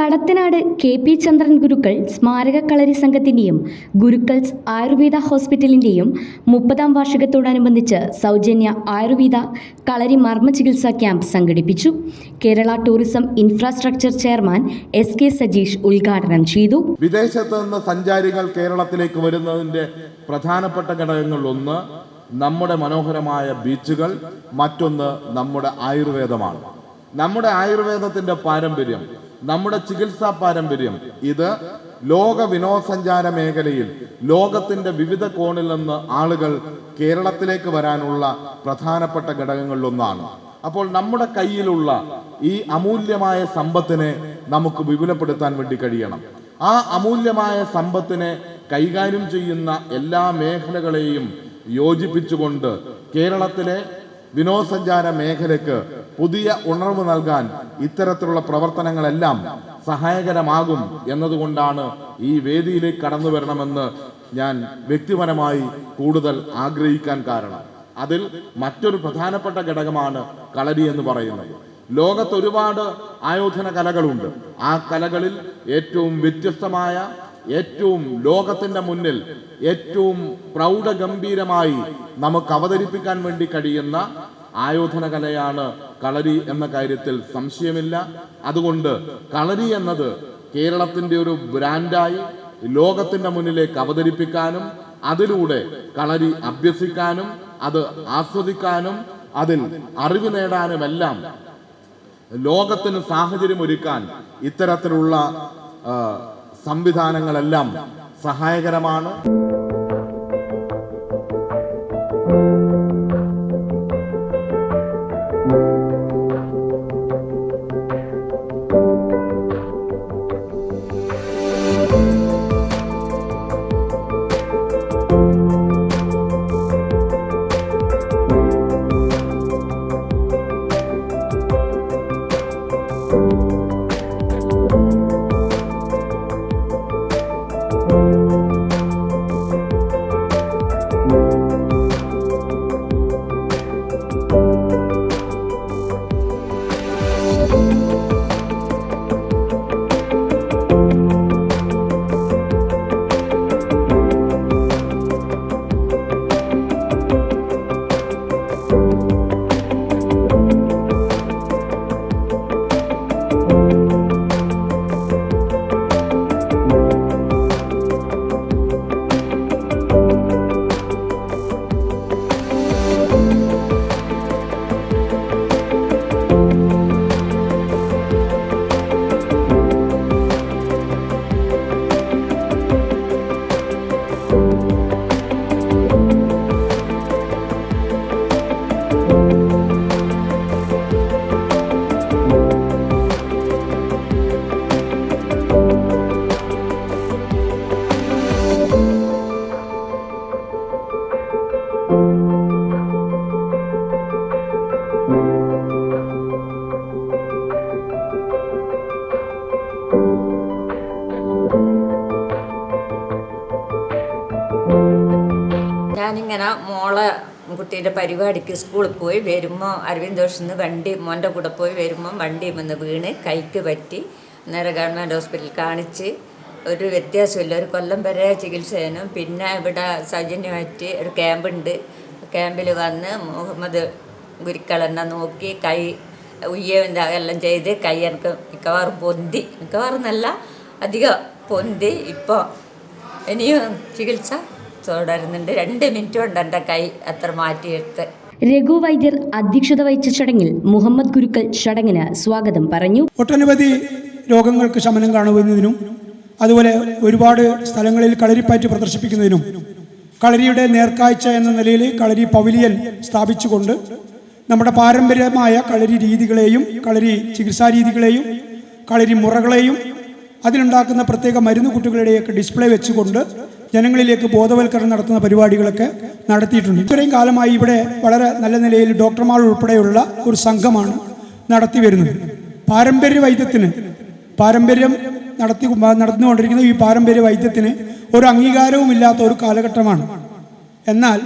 Kadathanad K P Chandran Gurukkal സ്മാരക കളരി സംഘത്തിന്റെയും ഗുരുക്കൾസ് ആയുർവേദ ഹോസ്പിറ്റലിന്റെയും മുപ്പതാം വാർഷികത്തോടനുബന്ധിച്ച് സൗജന്യ ആയുർവേദ കളരി മർമ്മ ചികിത്സാ ക്യാമ്പ് സംഘടിപ്പിച്ചു. Kerala tourism infrastructure chairman S K Sajeesh ഉദ്ഘാടനം ചെയ്തു. വിദേശത്ത് നിന്ന് സഞ്ചാരികൾ കേരളത്തിലേക്ക് വരുന്നതിന്റെ പ്രധാനപ്പെട്ട ഘടകങ്ങൾ ഒന്ന് നമ്മുടെ മനോഹരമായ ബീച്ചുകൾ മറ്റൊന്ന് നമ്മുടെ ആയുർവേദമാണ്. നമ്മുടെ ആയുർവേദത്തിന്റെ പാരമ്പര്യം നമ്മുടെ ചികിത്സാ പാരമ്പര്യം ഇത് ലോക വിനോദസഞ്ചാര മേഖലയിൽ ലോകത്തിന്റെ വിവിധ കോണിൽ നിന്ന് ആളുകൾ കേരളത്തിലേക്ക് വരാനുള്ള പ്രധാനപ്പെട്ട ഘടകങ്ങളിലൊന്നാണ് അപ്പോൾ നമ്മുടെ കയ്യിലുള്ള ഈ അമൂല്യമായ സമ്പത്തിനെ നമുക്ക് വിപുലപ്പെടുത്താൻ വേണ്ടി കഴിയണം. ആ അമൂല്യമായ സമ്പത്തിനെ കൈകാര്യം ചെയ്യുന്ന എല്ലാ മേഖലകളെയും യോജിപ്പിച്ചുകൊണ്ട് കേരളത്തിലെ വിനോദസഞ്ചാര മേഖലയ്ക്ക് പുതിയ ഉണർവ് നൽകാൻ ഇത്തരത്തിലുള്ള പ്രവർത്തനങ്ങളെല്ലാം സഹായകരമാകും എന്നതുകൊണ്ടാണ് ഈ വേദിയിലേക്ക് കടന്നു വരണമെന്ന് ഞാൻ വ്യക്തിപരമായി കൂടുതൽ ആഗ്രഹിക്കാൻ കാരണം. അതിൽ മറ്റൊരു പ്രധാനപ്പെട്ട ഘടകമാണ് കളരി എന്ന് പറയുന്നത്. ലോകത്ത് ഒരുപാട് ആയോധന കലകളുണ്ട്. ആ കലകളിൽ ഏറ്റവും വ്യത്യസ്തമായ ഏറ്റവും ലോകത്തിന്റെ മുന്നിൽ ഏറ്റവും പ്രൗഢഗംഭീരമായി നമുക്ക് അവതരിപ്പിക്കാൻ വേണ്ടി കഴിയുന്ന ആയോധന കലയാണ് കളരി എന്ന കാര്യത്തിൽ സംശയമില്ല. അതുകൊണ്ട് കളരി എന്നത് കേരളത്തിന്റെ ഒരു ബ്രാൻഡായി ലോകത്തിന്റെ മുന്നിലേക്ക് അവതരിപ്പിക്കാനും അതിലൂടെ കളരി അഭ്യസിക്കാനും അത് ആസ്വദിക്കാനും അതിൽ അറിവ് നേടാനുമെല്ലാം ലോകത്തിന് സാഹചര്യം ഒരുക്കാൻ ഇത്തരത്തിലുള്ള സംവിധാനങ്ങളെല്ലാം സഹായകരമാണ്. കുട്ടിയുടെ പരിപാടിക്ക് സ്കൂളിൽ പോയി വരുമ്പോൾ അരവിന്ദോഷിൽ നിന്ന് വണ്ടി മോന്റെ കൂടെ പോയി വരുമ്പോൾ വണ്ടി വന്ന് വീണ് കൈക്ക് പറ്റി. നേരെ ഗവൺമെന്റ് ഹോസ്പിറ്റലിൽ കാണിച്ച് ഒരു വ്യത്യാസമില്ല. ഒരു കൊല്ലം വരെ ചികിത്സ ചെയ്യണം. പിന്നെ ഇവിടെ സൗജന്യമായിട്ട് ഒരു ക്യാമ്പുണ്ട്. ക്യാമ്പിൽ വന്ന് മുഹമ്മദ് ഗുരുക്കളെന്നെ നോക്കി കൈ ഉയ്യവിന്റെ എല്ലാം ചെയ്ത് കൈ എനിക്ക് മിക്കവാറും പൊന്തി. മിക്കവാറും നല്ല അധികം പൊന്തി. ഇപ്പോൾ ഇനിയും ചികിത്സ തുടരുന്നുണ്ട് രണ്ട് മിനിറ്റ് കൊണ്ട് എന്റെ കൈ അത്ര മാറ്റിയെടുത്ത്. രഘു വൈദ്യർ അധ്യക്ഷത വഹിച്ച ചടങ്ങിൽ മുഹമ്മദ് ഗുരുക്കൾ ചടങ്ങിന് സ്വാഗതം പറഞ്ഞു. ഒട്ടനവധി രോഗങ്ങൾക്ക് ശമനം കാണുന്നതിനും അതുപോലെ ഒരുപാട് സ്ഥലങ്ങളിൽ കളരിപ്പാറ്റ് പ്രദർശിപ്പിക്കുന്നതിനും കളരിയുടെ നേർക്കാഴ്ച എന്ന നിലയിൽ കളരി പവിലിയൻ സ്ഥാപിച്ചുകൊണ്ട് നമ്മുടെ പാരമ്പര്യമായ കളരി രീതികളെയും കളരി ചികിത്സാ രീതികളെയും കളരി മുറകളെയും അതിലുണ്ടാക്കുന്ന പ്രത്യേക മരുന്ന് കുട്ടികളുടെയൊക്കെ ഡിസ്പ്ലേ വെച്ചുകൊണ്ട് ജനങ്ങളിലേക്ക് ബോധവൽക്കരണം നടത്തുന്ന പരിപാടികളൊക്കെ നടത്തിയിട്ടുണ്ട്. ഇത്രയും കാലമായി ഇവിടെ വളരെ നല്ല നിലയിൽ ഡോക്ടർമാർ ഉൾപ്പെടെയുള്ള ഒരു സംഘമാണ് നടത്തി വരുന്നത് പാരമ്പര്യ വൈദ്യത്തിന് പാരമ്പര്യം നടത്തി നടന്നുകൊണ്ടിരിക്കുന്ന ഈ പാരമ്പര്യ വൈദ്യത്തിന് ഒരു അംഗീകാരവും ഇല്ലാത്ത ഒരു കാലഘട്ടമാണ്. എന്നാൽ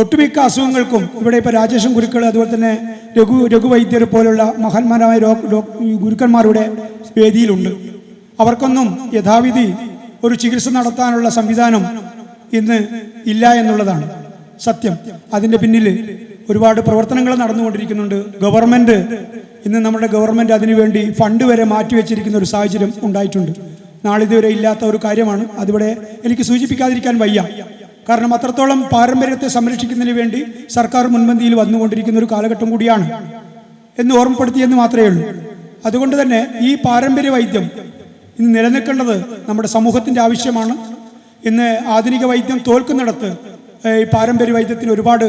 ഒട്ടുമിക്ക അസുഖങ്ങൾക്കും ഇവിടെ ഇപ്പോൾ രാജേഷൻ ഗുരുക്കൾ അതുപോലെ തന്നെ രഘു രഘുവൈദ്യർ പോലുള്ള മഹാന്മാരായ ഗുരുക്കന്മാരുടെ വേദിയിലുണ്ട്. അവർക്കൊന്നും യഥാവിധി ഒരു ചികിത്സ നടത്താനുള്ള സംവിധാനം ഇന്ന് ഇല്ല എന്നുള്ളതാണ് സത്യം. അതിന്റെ പിന്നിൽ ഒരുപാട് പ്രവർത്തനങ്ങൾ നടന്നുകൊണ്ടിരിക്കുന്നുണ്ട്. ഗവൺമെന്റ് ഇന്ന് നമ്മുടെ ഗവൺമെന്റ് അതിനുവേണ്ടി ഫണ്ട് വരെ മാറ്റിവെച്ചിരിക്കുന്ന ഒരു സാഹചര്യം ഉണ്ടായിട്ടുണ്ട്. നാളിതുവരെ ഇല്ലാത്ത ഒരു കാര്യമാണ്. അതിവിടെ എനിക്ക് സൂചിപ്പിക്കാതിരിക്കാൻ വയ്യ. കാരണം അത്രത്തോളം പാരമ്പര്യത്തെ സംരക്ഷിക്കുന്നതിന് വേണ്ടി സർക്കാർ മുൻപന്തിയിൽ വന്നുകൊണ്ടിരിക്കുന്ന ഒരു കാലഘട്ടം കൂടിയാണ് എന്ന് ഓർമ്മപ്പെടുത്തിയെന്ന് മാത്രമേ ഉള്ളൂ. അതുകൊണ്ട് തന്നെ ഈ പാരമ്പര്യ വൈദ്യം ഇന്ന് നിലനിൽക്കേണ്ടത് നമ്മുടെ സമൂഹത്തിന്റെ ആവശ്യമാണ്. ഇന്ന് ആധുനിക വൈദ്യം തോൽക്കുന്നിടത്ത് ഈ പാരമ്പര്യ വൈദ്യത്തിന് ഒരുപാട്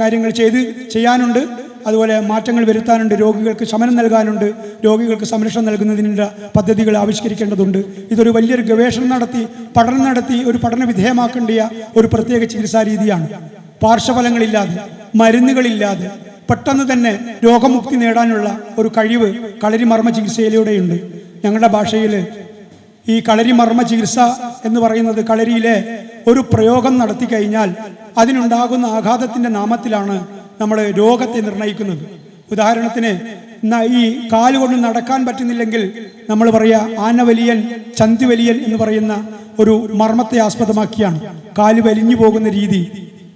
കാര്യങ്ങൾ ചെയ്ത് ചെയ്യാനുണ്ട്. അതുപോലെ മാറ്റങ്ങൾ വരുത്താനുണ്ട്. രോഗികൾക്ക് ശമനം നൽകാനുണ്ട്. രോഗികൾക്ക് സംരക്ഷണം നൽകുന്നതിനുള്ള പദ്ധതികൾ ആവിഷ്കരിക്കേണ്ടതുണ്ട്. ഇതൊരു വലിയൊരു ഗവേഷണം നടത്തി പഠനം നടത്തി ഒരു പഠന വിധേയമാക്കേണ്ടിയ ഒരു പ്രത്യേക ചികിത്സാ രീതിയാണ്. പാർശ്വഫലങ്ങളില്ലാതെ മരുന്നുകളില്ലാതെ പെട്ടെന്ന് തന്നെ രോഗമുക്തി നേടാനുള്ള ഒരു കഴിവ് കളരിമർമ്മ ചികിത്സയിലൂടെയുണ്ട്. ഞങ്ങളുടെ ഭാഷയിൽ ഈ കളരി മർമ്മ ചികിത്സ എന്ന് പറയുന്നത് കളരിയിലെ ഒരു പ്രയോഗം നടത്തി കഴിഞ്ഞാൽ അതിനുണ്ടാകുന്ന ആഘാതത്തിന്റെ നാമത്തിലാണ് നമ്മൾ രോഗത്തെ നിർണയിക്കുന്നത് ഉദാഹരണത്തിന് ഈ കാലുകൊണ്ട് നടക്കാൻ പറ്റുന്നില്ലെങ്കിൽ നമ്മൾ പറയുക ആനവലിയൻ ചന്തിവലിയൻ എന്ന് പറയുന്ന ഒരു മർമ്മത്തെ ആസ്പദമാക്കിയാണ്. കാൽ വലിഞ്ഞു പോകുന്ന രീതി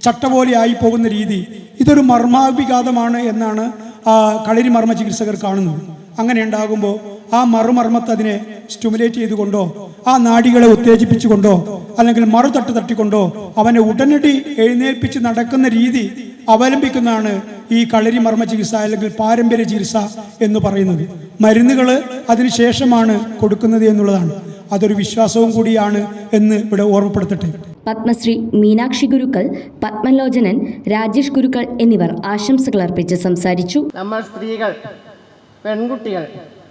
ചട്ട പോലെ ആയി പോകുന്ന രീതി ഇതൊരു മർമാഭിഘാതമാണ് എന്നാണ് കളരി മർമ്മ ചികിത്സകർ കാണുന്നത്. അങ്ങനെ ഉണ്ടാകുമ്പോൾ ആ മറുമർമ്മത്തെ അതിനെ സ്റ്റിമുലേറ്റ് ചെയ്തുകൊണ്ടോ ആ നാടികളെ ഉത്തേജിപ്പിച്ചുകൊണ്ടോ അല്ലെങ്കിൽ മറുതട്ട് തട്ടിക്കൊണ്ടോ അവനെ ഉടനടി എഴുന്നേൽപ്പിച്ച് നടക്കുന്ന രീതി അവലംബിക്കുന്നതാണ് ഈ കളരി മർമ്മ ചികിത്സ അല്ലെങ്കിൽ പാരമ്പര്യ ചികിത്സ എന്ന് പറയുന്നത്. മരുന്നുകൾ അതിനുശേഷമാണ് കൊടുക്കുന്നത് എന്നുള്ളതാണ്. അതൊരു വിശ്വാസവും കൂടിയാണ് എന്ന് ഇവിടെ ഓർമ്മപ്പെടുത്തട്ടെ. പത്മശ്രീ മീനാക്ഷി ഗുരുക്കൾ പത്മലോചനൻ രാജേഷ് ഗുരുക്കൾ എന്നിവർ ആശംസകൾ അർപ്പിച്ച് സംസാരിച്ചു. നമ്മൾ സ്ത്രീകൾ പെൺകുട്ടികൾ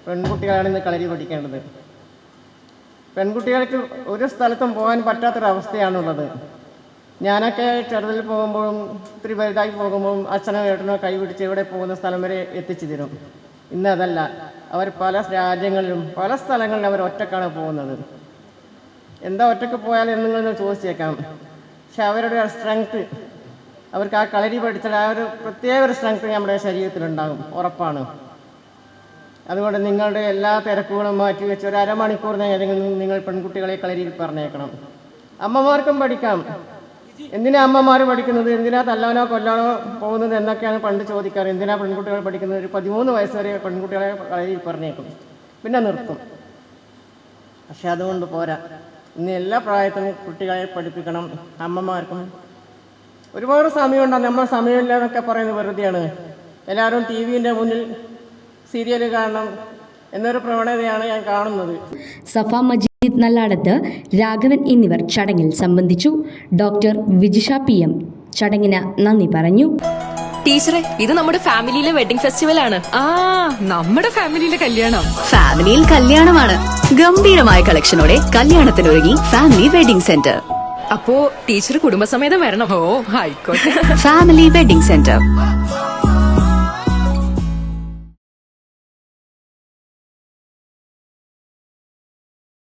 പെൺകുട്ടികളാണ് ഇന്ന് കളരി പഠിക്കേണ്ടത് പെൺകുട്ടികൾക്ക് ഒരു സ്ഥലത്തും പോകാൻ പറ്റാത്തൊരവസ്ഥയാണുള്ളത്. ഞാനൊക്കെ ചെറുതിൽ പോകുമ്പോഴും ഇത്തിരി വലുതായി പോകുമ്പോഴും അച്ഛനോ ഏട്ടനോ കൈപിടിച്ച് ഇവിടെ പോകുന്ന സ്ഥലം വരെ എത്തിച്ചു തരും. ഇന്ന് അതല്ല. അവർ പല രാജ്യങ്ങളിലും പല സ്ഥലങ്ങളിലും അവർ ഒറ്റക്കാണ് പോകുന്നത്. എന്താ ഒറ്റയ്ക്ക് പോയാൽ നിങ്ങളൊന്ന് ചോദിച്ചേക്കാം. പക്ഷെ അവരുടെ ആ സ്ട്രെങ്ത് അവർക്ക് ആ കളരി പഠിച്ചാൽ ആ ഒരു പ്രത്യേക ഒരു സ്ട്രെങ്ത് നമ്മുടെ ശരീരത്തിലുണ്ടാകും. ഉറപ്പാണ്. അതുകൊണ്ട് നിങ്ങളുടെ എല്ലാ തിരക്കുകളും മാറ്റി വെച്ച് ഒരു അരമണിക്കൂർ നേരം നിങ്ങൾ പെൺകുട്ടികളെ കളരിയിൽ പറഞ്ഞേക്കണം. അമ്മമാർക്കും പഠിക്കാം. എന്തിനാ അമ്മമാർ പഠിക്കുന്നത്? എന്തിനാ തല്ലാനോ കൊല്ലാനോ പോകുന്നത് എന്നൊക്കെയാണ് പണ്ട് ചോദിക്കാറ്. എന്തിനാ പെൺകുട്ടികൾ പഠിക്കുന്നത്? ഒരു പതിമൂന്ന് വയസ്സ് വരെ പെൺകുട്ടികളെ കളരിയിൽ പറഞ്ഞേക്കും. പിന്നെ നിർത്തും. പക്ഷെ അതുകൊണ്ട് പോരാ. ഇന്ന് എല്ലാ പ്രായത്തിലും കുട്ടികളെ പഠിപ്പിക്കണം. അമ്മമാർക്കും ഒരുപാട് സമയമുണ്ടാകും നമ്മൾ സമയമില്ല എന്നൊക്കെ പറയുന്നത് വെറുതെയാണ്. എല്ലാവരും ടി വിന്റെ മുന്നിൽ സീരിയൽ കാണണം എന്നൊരു പ്രവണതയാണ് ഞാൻ കാണുന്നത്. സഫ മജീദ് നല്ലാടത്ത് രാഘവൻ എന്നിവർ ചടങ്ങിൽ സംബന്ധിച്ചു. ഡോക്ടർ വിജിഷ പി എം ചടങ്ങിന് നന്ദി പറഞ്ഞു. ടീച്ചറെ ഇത് നമ്മുടെ ഫാമിലിയിലെ വെഡിങ് ഫെസ്റ്റിവൽ ആണ് ആ നമ്മുടെ ഫാമിലിയിലെ കല്യാണം. ഫാമിലിയിൽ കല്യാണമാണ്. ഗംഭീരമായ കളക്ഷനോടെ കല്യാണത്തിനൊരുങ്ങി ഫാമിലി വെഡിംഗ് സെന്റർ. അപ്പോ ടീച്ചർ കുടുംബസമേതം വരണം. ഓ ആയിക്കോട്ടെ. Family wedding centre.